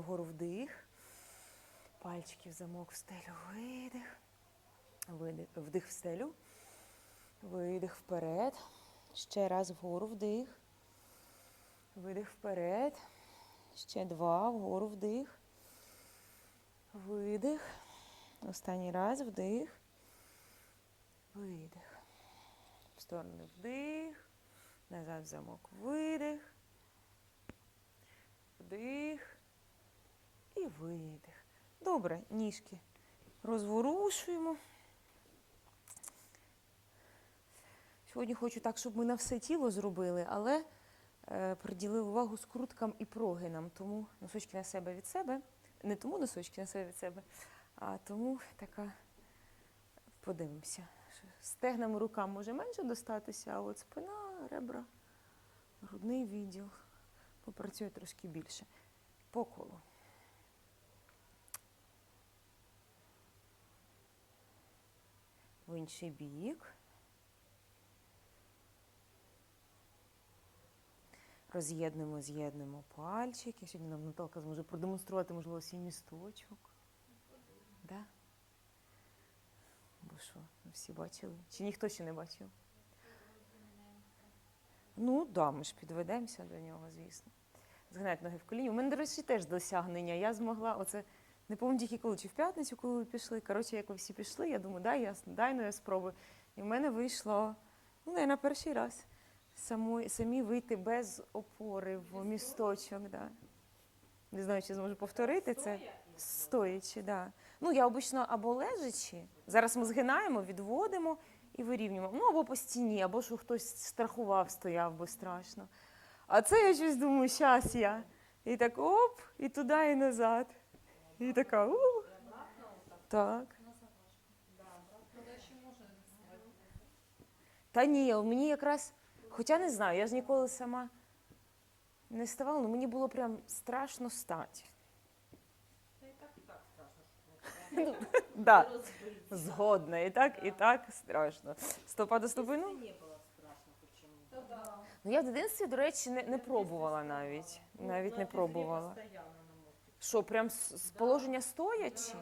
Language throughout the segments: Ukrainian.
Вгору вдих. Пальчики в замок в стелю. Видих. Видих. Вдих в стелю. Видих вперед. Ще раз вгору вдих. Видих вперед. Ще два. Вгору вдих. Видих. Останній раз вдих. Видих. В сторону вдих. Назад в замок. Видих. Вдих. І видих. Добре, ніжки розворушуємо. Сьогодні хочу так, щоб ми на все тіло зробили, але е, приділили увагу скруткам і прогинам. Тому носочки на себе від себе. Не тому носочки на себе від себе, а тому така подивимося. Стегнами рукам може менше достатися, а от спина, ребра, грудний відділ попрацює трошки більше. По колу. В інший бік. Роз'єднуємо, з'єднуємо пальчики. Сьогодні нам Наталка зможе продемонструвати, можливо, свій місточок. Да? Бо що, всі бачили? Чи ніхто ще не бачив? Ну, да, ми ж підведемося до нього, звісно. Згинати ноги в коліні. У мене, до речі, теж досягнення. Я змогла, оце не пам'ятаю тільки коли, чи в п'ятницю, коли ви пішли. Коротше, як ви всі пішли, я думаю, дай я, дай ну я спробую. І в мене вийшло, ну, не на перший раз, самої, самі вийти без опори в місточок. Да. Не знаю, чи зможу повторити це. Стоячи, да. Ну, я обично або лежачи. Зараз ми згинаємо, відводимо і вирівнюємо. Ну, або по стіні, або що хтось страхував, стояв, бо страшно. А це я щось думаю, щас я. І так оп, і туди, і назад. І така у. Так. Та ні, мені якраз, хоча не знаю, я ж ніколи сама не ставала, але мені було прям страшно стати. Ну, Да, згодна. І так, і так страшно. Стопа до стопи, ну. не было страшно. Ну, я в дитинстві, до речі, не, не пробувала навіть. Навіть не пробувала. Що, прям з, з положення стоячи?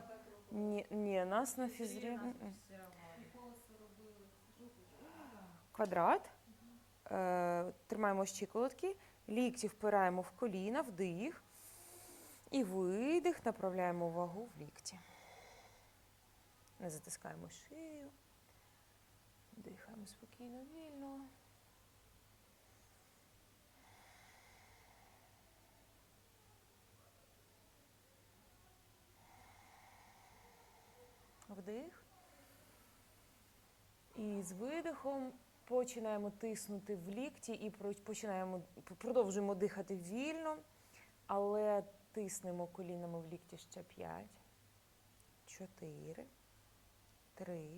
Ні, ні, нас на фізрі. Квадрат. Е, тримаємо щиколотки, лікті впираємо в коліна, вдих. І видих, направляємо вагу в лікті. Не затискаємо шию. Дихаємо спокійно, вільно. Вдих. І з видихом починаємо тиснути в лікті і починаємо, продовжуємо дихати вільно, але тиснемо колінами в лікті ще 5, 4, 3,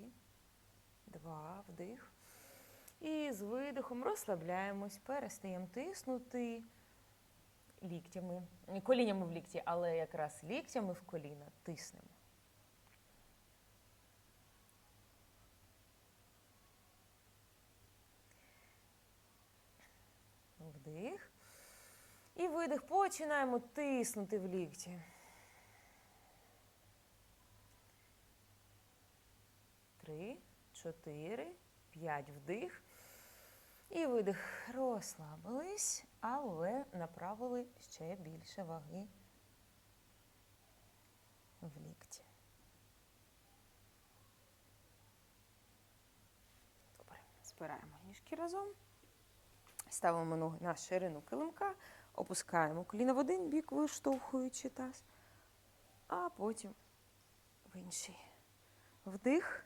2, вдих. І з видихом розслабляємось, перестаємо тиснути ліктями, не колінями в лікті, але якраз ліктями в коліна тиснемо. Вдих. І видих. Починаємо тиснути в лікті. Три, чотири, п'ять. Вдих. І видих. Розслабились, але направили ще більше ваги в лікті. Добре. Збираємо ніжки разом. Ставимо ноги на ширину килимка, опускаємо коліна в один бік, виштовхуючи таз, а потім в інший. Вдих,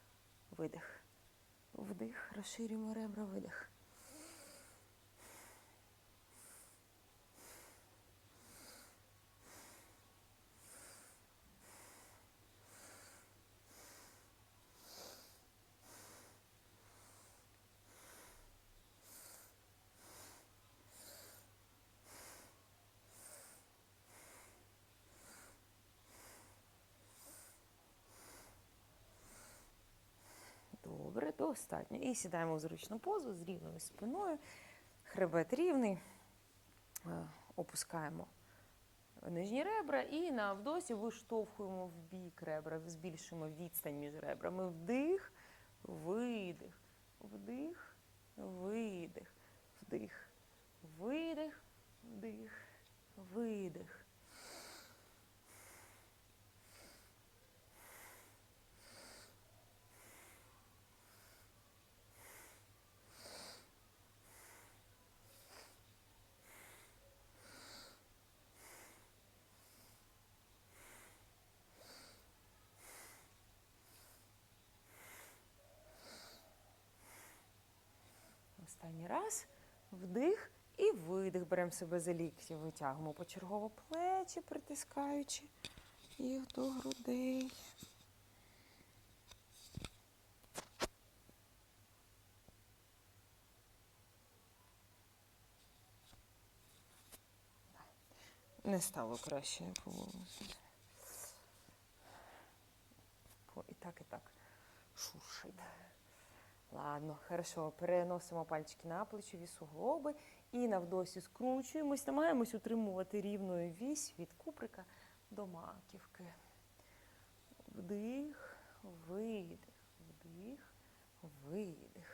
видих. Вдих, розширюємо ребра, видих. Добре, достатньо. І сідаємо в зручну позу з рівною спиною. Хребет рівний. Е, Опускаємо нижні ребра і на вдосі виштовхуємо в бік ребра, збільшуємо відстань між ребрами. Вдих, видих, вдих, видих, вдих, видих, вдих, видих. Останній раз. Вдих і видих. Беремо себе за лікті, витягуємо почергово плечі, притискаючи їх до грудей. Не стало краще. по- І так, і так. Шуршить. Ладно, хорошо. Переносимо пальчики на плечові суглоби і навдосі скручуємось, намагаємось утримувати рівною вісь від куприка до маківки. Вдих, видих, вдих, видих.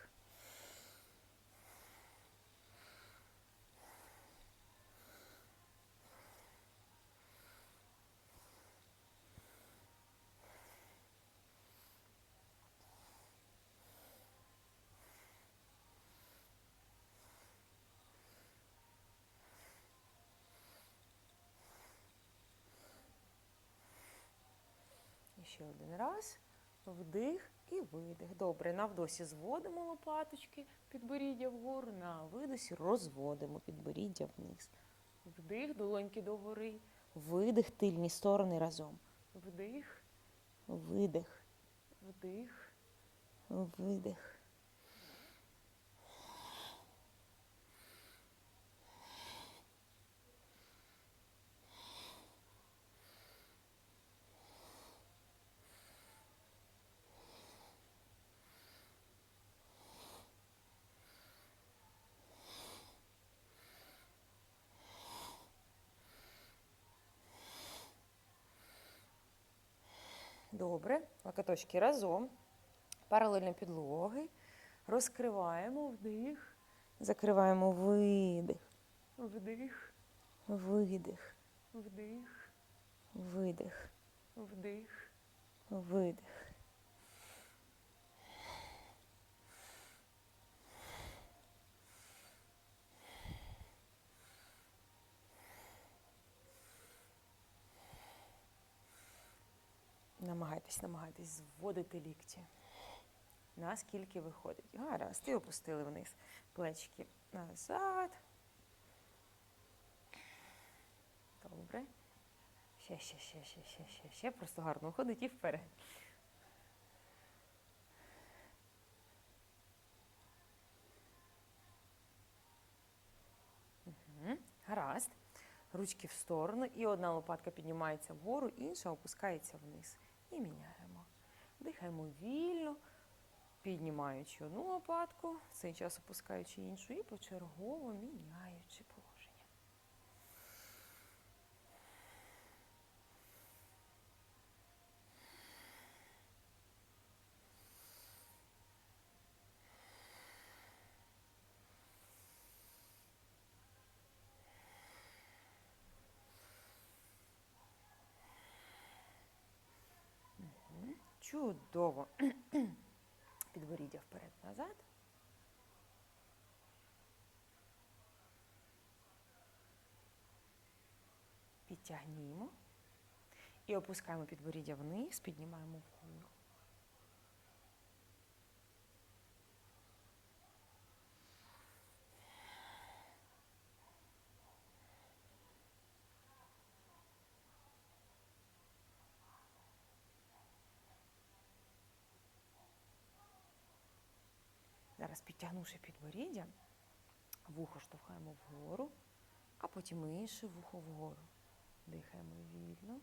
Ще один раз. Вдих і видих. Добре, на вдосі зводимо лопаточки, підборіддя вгору, на видосі розводимо підборіддя вниз. Вдих, долоньки догори. Видих, тильні сторони разом. Вдих, видих, вдих, видих. Добре. Локоточки разом. Паралельно підлоги. Розкриваємо вдих. Закриваємо видих. Вдих. Видих. Вдих. Видих. Вдих. Видих. Намагайтесь, намагайтесь зводити лікті. Наскільки виходить. Гаразд, і опустили вниз. Плечики назад. Добре. Ще, ще, ще, ще, ще, ще, ще. Просто гарно виходить і вперед. Гаразд. Ручки в сторону, і одна лопатка піднімається вгору, інша опускається вниз. І міняємо. Дихаємо вільно, піднімаючи одну лопатку, в цей час опускаючи іншу і почергово міняючи положення. Чудово. Підборіддя вперед-назад. Підтягнімо. І опускаємо підборіддя вниз, піднімаємо вгору. Зараз підтягнувши підборіддя, вухо штовхаємо вгору, а потім інше вухо вгору. Дихаємо вільно.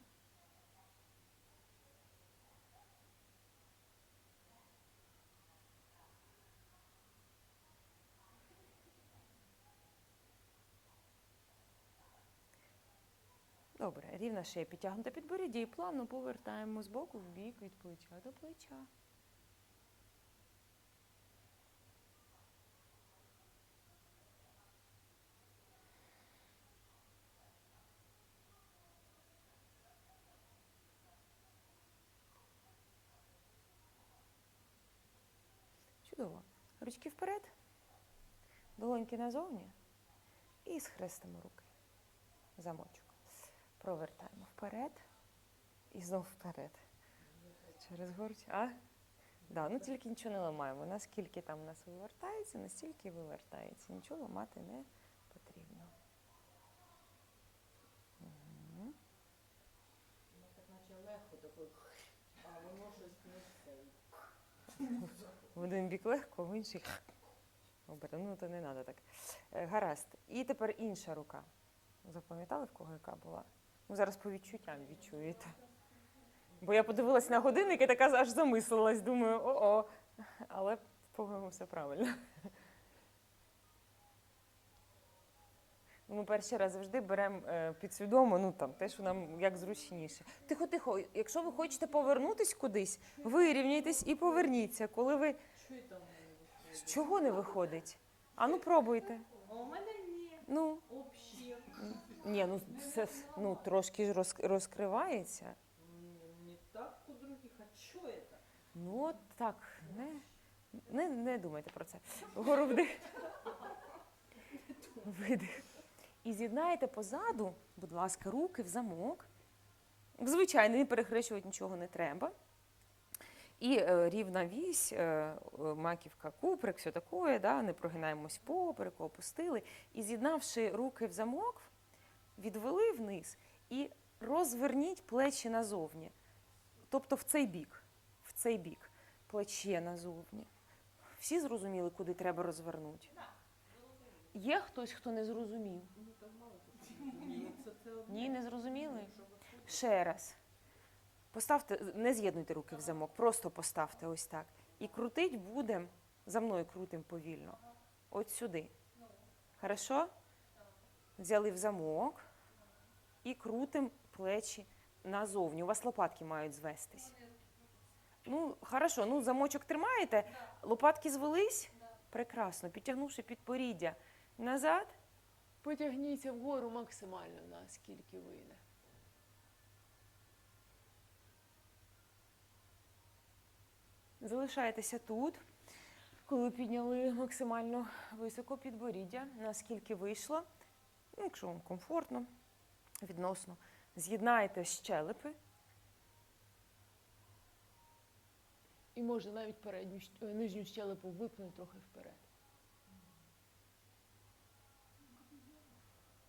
Добре, рівна шия підтягнута підборіддя і плавно повертаємо з боку в бік від плеча до плеча. Чудово. Ручки вперед, долоньки назовні і схрестимо руки. Замочок. Провертаємо вперед і знов вперед. Через горч. А? Да, ну тільки нічого не ламаємо. Наскільки там у нас вивертається, настільки вивертається. Нічого ламати не потрібно. Ну, так наче легко такий, а воно щось не цей. В один бік легко, в інший оберемо. Ну, то не треба так. Е, Гаразд. І тепер інша рука. Запам'ятали, в кого яка була? Ну, зараз по відчуттям відчуєте. Бо я подивилась на годинник і така аж замислилась, думаю, о-о. Але, по-моєму, все правильно. Ну, Ми перший раз завжди беремо е, підсвідомо, ну там те, що нам як зручніше. Тихо, тихо, якщо ви хочете повернутись кудись, вирівняйтесь і поверніться. Коли ви з чого не виходить? А ну пробуйте. У мене ні. Ну, ні, ну це ну, трошки ж роз, розкривається. Не так у других, а що це? Ну, от так, не, не, не думайте про це. Вгору вдих. Видих. І з'єднаєте позаду, будь ласка, руки в замок. Звичайно, не перехрещувати нічого не треба. І е, рівна вісь, е, е, маківка, куприк, все таке, да, не прогинаємось попереку, опустили. І з'єднавши руки в замок, відвели вниз і розверніть плечі назовні. Тобто в цей бік, в цей бік, плече назовні. Всі зрозуміли, куди треба розвернути? Є хтось, хто не зрозумів? Ні, не зрозуміли? Ще раз. Поставте, не з'єднуйте руки в замок, просто поставте ось так. І крутить будемо, за мною крутим повільно. От сюди. Хорошо? Взяли в замок і крутим плечі назовні. У вас лопатки мають звестись. Ну, хорошо, ну замочок тримаєте, лопатки звелись? Прекрасно, підтягнувши підпоріддя назад, Потягніться вгору максимально наскільки вийде. Залишаєтеся тут, коли підняли максимально високо підборіддя, наскільки вийшло, ну, якщо вам комфортно, відносно, з'єднаєте щелепи, І можна навіть передню е, нижню щелепу випнути трохи вперед.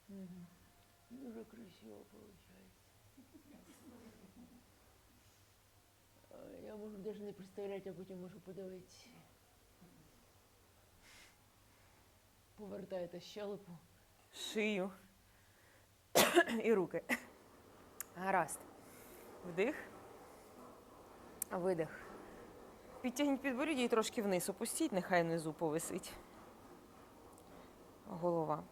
Мгм. Дуже красиво виходить. Я можу навіть не представляти, а потім можу подивитися. Повертаєте щелепу. шию і руки. Гаразд. Вдих. Видих. Підтягніть підборіддя і трошки вниз опустіть, нехай внизу повисить. Голова.